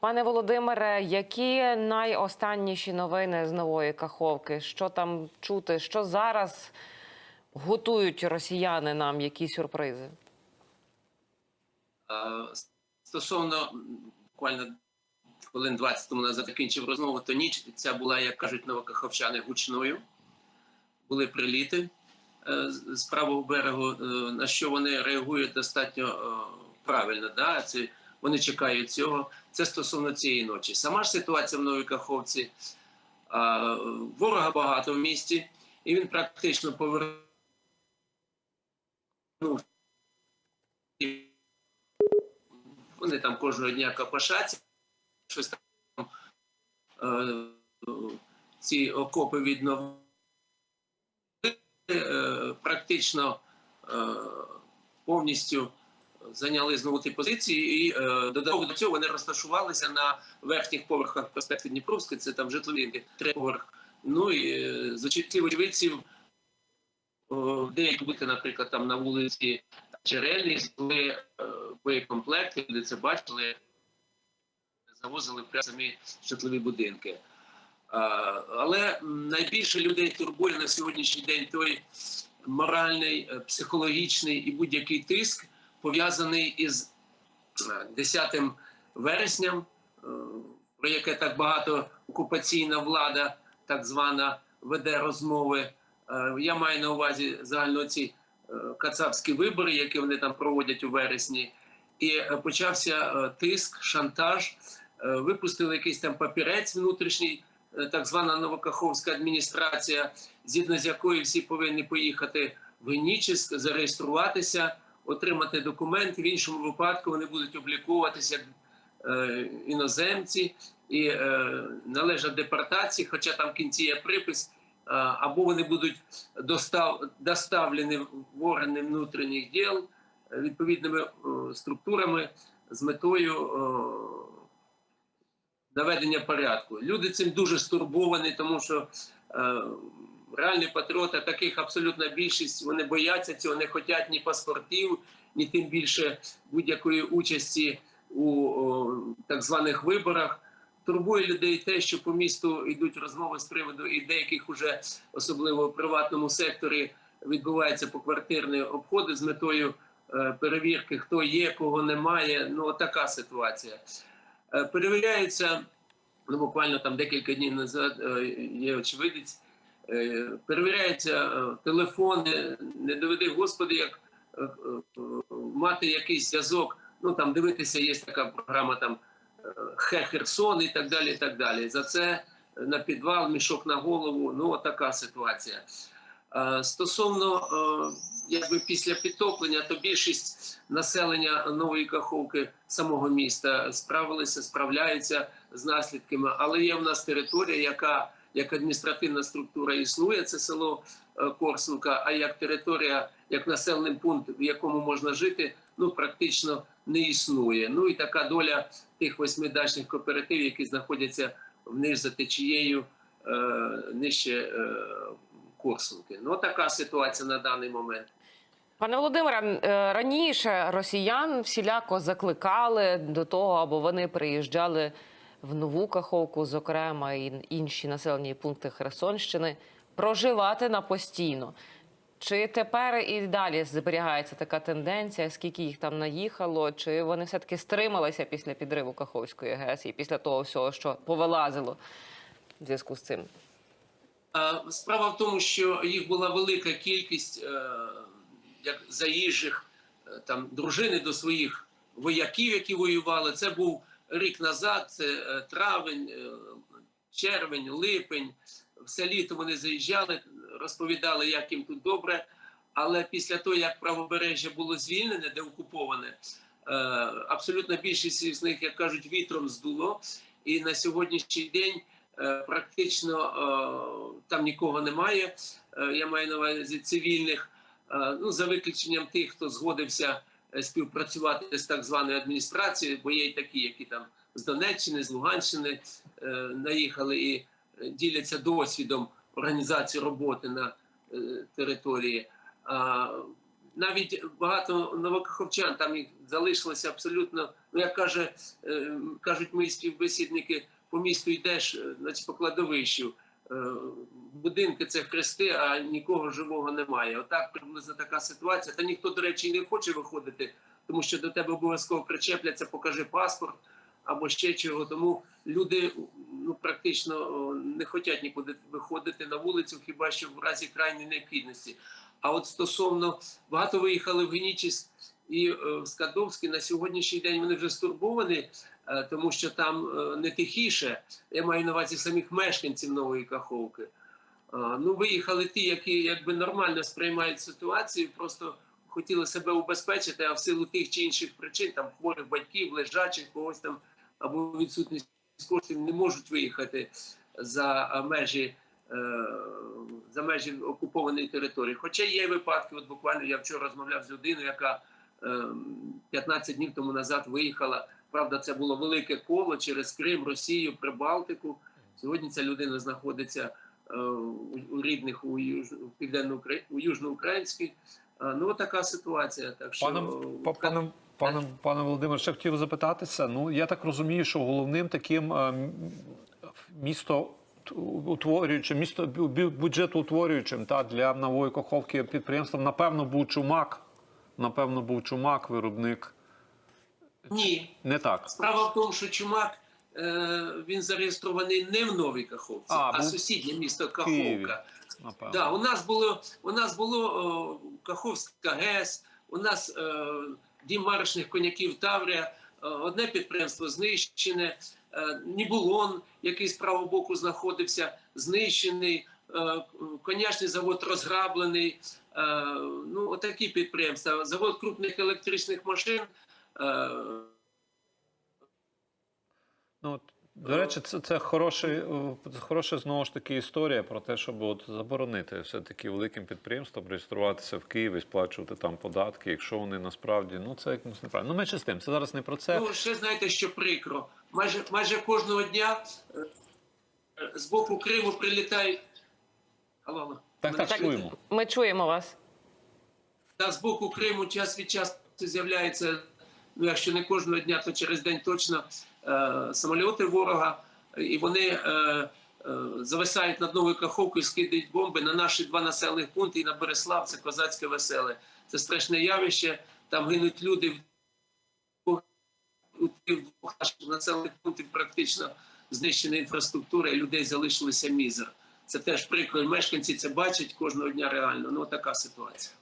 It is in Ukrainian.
Пане Володимире, які найостанніші новини з нової каховки? Що там чути? Що зараз готують росіяни нам? Які сюрпризи? Стосовно буквально хвилин 20 тому назад закінчив розмову, то ніч ця була, як кажуть новокаховчани, гучною. Були приліти е, з правого берегу, е, на що вони реагують достатньо е, правильно. Да? Це, вони чекають цього. Це стосовно цієї ночі. Сама ж ситуація в Новій Каховці. Ворога багато в місті, і він практично повернув вони там кожного дня копошаться, щось там е, ці окопи відновили, е, практично е, повністю зайняли знову ті позиції, і е, додатково до цього вони розташувалися на верхніх поверхах проспекту Дніпровський, це там житлові три поверх. Ну і е, з очевидців, деякі бути, наприклад, там на вулиці Черельні, були е, боєкомплекти, де це бачили, завозили прямо самі житлові будинки. Але найбільше людей турбує на сьогоднішній день той моральний, психологічний і будь-який тиск, пов'язаний із е, 10 вересням, е, про яке так багато окупаційна влада, так звана, веде розмови. Е, Я маю на увазі загально ці е, кацапські вибори, які вони там проводять у вересні, і е, почався е, тиск, шантаж. Е, Випустили якийсь там папірець внутрішній, е, так звана Новокаховська адміністрація, згідно з якою всі повинні поїхати в Генічеськ, зареєструватися, отримати документи. В іншому випадку вони будуть обліковуватися як е, іноземці і е, належать депортації, хоча там в кінці є припис. А, або вони будуть достав, доставлені в органи внутрішніх діл е, відповідними е, структурами з метою е, наведення порядку. Люди цим дуже стурбовані, тому що е, реальні патріоти, таких абсолютна більшість, вони бояться цього, не хочуть ні паспортів, ні тим більше будь-якої участі у о, так званих виборах. Турбує людей те, що по місту йдуть розмови з приводу і деяких уже, особливо в приватному секторі, відбуваються поквартирні обходи з метою е, перевірки, хто є, кого немає. Ну, така ситуація. Е, перевіряються, ну буквально там декілька днів назад е, є очевидець, перевіряються е, телефони, не доведи Господи, як е, е, мати якийсь зв'язок. Ну там дивитися, є така програма там е, Хе Херсон і так далі. і так далі. За це на підвал, мішок на голову. Ну, така ситуація. Е, Стосовно е, якби після підтоплення, то більшість населення нової каховки самого міста справилися, справляються з наслідками. Але є в нас територія, яка як адміністративна структура існує, це село е, Корсунка, а як територія, як населений пункт, в якому можна жити, ну практично не існує. Ну і така доля тих восьми дачних кооперативів, які знаходяться вниз за течією е, нижче е, Корсунки. Ну така ситуація на даний момент. Пане Володимире, раніше росіян всіляко закликали до того, аби вони приїжджали в нову Каховку, зокрема і інші населені пункти Херсонщини, проживати на постійно. Чи тепер і далі зберігається така тенденція? Скільки їх там наїхало? Чи вони все таки стрималися після підриву Каховської ГЕС і після того всього, що повилазило в зв'язку з цим? Справа в тому, що їх була велика кількість е, як заїжджих е, там дружини до своїх вояків, які воювали. Це був рік назад, це е, травень, е, червень, липень. Все літо вони заїжджали, розповідали, як їм тут добре. Але після того, як правобережжя було звільнене, де окуповане, е, абсолютна більшість з них, як кажуть, вітром здуло. І на сьогоднішній день практично там нікого немає. Я маю на увазі цивільних, ну за виключенням тих, хто згодився співпрацювати з так званою адміністрацією, бо є й такі, які там з Донеччини, з Луганщини е, наїхали і е, діляться досвідом організації роботи на е, території. Навіть багато новокаховчан там їх залишилося абсолютно. Ну як каже, е, кажуть мої співбесідники, по місту йдеш, е, значить по кладовищу. Е, Будинки це хрести, а нікого живого немає. Отак приблизно така ситуація. Та ніхто, до речі, не хоче виходити, тому що до тебе обов'язково причепляться, покажи паспорт або ще чого. Тому люди ну практично не хочуть нікуди виходити на вулицю, хіба що в разі крайньої необхідності. А от стосовно багато виїхали в Генічіс і е, в Скадовський на сьогоднішній день вони вже стурбовані, тому що там е, не тихіше. Я маю на увазі самих мешканців нової Каховки. Ну, виїхали ті, які якби нормально сприймають ситуацію, просто хотіли себе убезпечити, а в силу тих чи інших причин, там хворих батьків, лежачих, когось там або відсутність коштів не можуть виїхати за межі. е, За межі окупованої території. Хоча є випадки, от буквально я вчора розмовляв з людиною, яка е, 15 днів тому назад виїхала. Правда, це було велике коло через Крим, Росію, Прибалтику. Сьогодні ця людина знаходиться е, у рідних у, Юж, південно у Южноукраїнській. Е, Ну, така ситуація. Так що Пане, па- пане, пане, Володимир, ще хотів запитатися. Ну, я так розумію, що головним таким е, місто утворюючим, місто бю- бюджетоутворюючим та для нової коховки підприємством, напевно, був чумак. Напевно, був чумак, виробник. Ні, Не так. Справа в тому, що Чумак е, він зареєстрований не в Новій Каховці, А, а, сусіднє місто. Каховка. Да, у нас було у нас було о, Каховська ГЕС, у нас е, дім маршних коняків Таврія, е, одне підприємство знищене, е, Нібулон, який з правого боку знаходився, знищений, е, конячний завод розграблений. Е, ну, отакі підприємства. Завод крупних електричних машин. Е, Ну, до речі, це, це хороший, е, хороша знову ж таки історія про те, щоб от заборонити все-таки великим підприємствам реєструватися в Києві, сплачувати там податки, якщо вони насправді ну це якось неправильно. Ну, менше з тим, це зараз не про це. Ну, ще знаєте, що прикро. Майже, майже кожного дня е, е, з боку Криму прилітають. Алло. Так, так, чуємо. Ми чуємо вас. Та з боку Криму час від часу з'являється, ну якщо не кожного дня, то через день точно е, самольоти ворога, і вони е, е, зависають над новою каховкою, скидають бомби на наші два населених пункти і на Береслав, це козацьке веселе. Це страшне явище. Там гинуть люди у тих двох наших населених пунктів практично знищена інфраструктура, і людей залишилося мізер. Це теж прикро. Мешканці це бачать кожного дня реально. Ну така ситуація.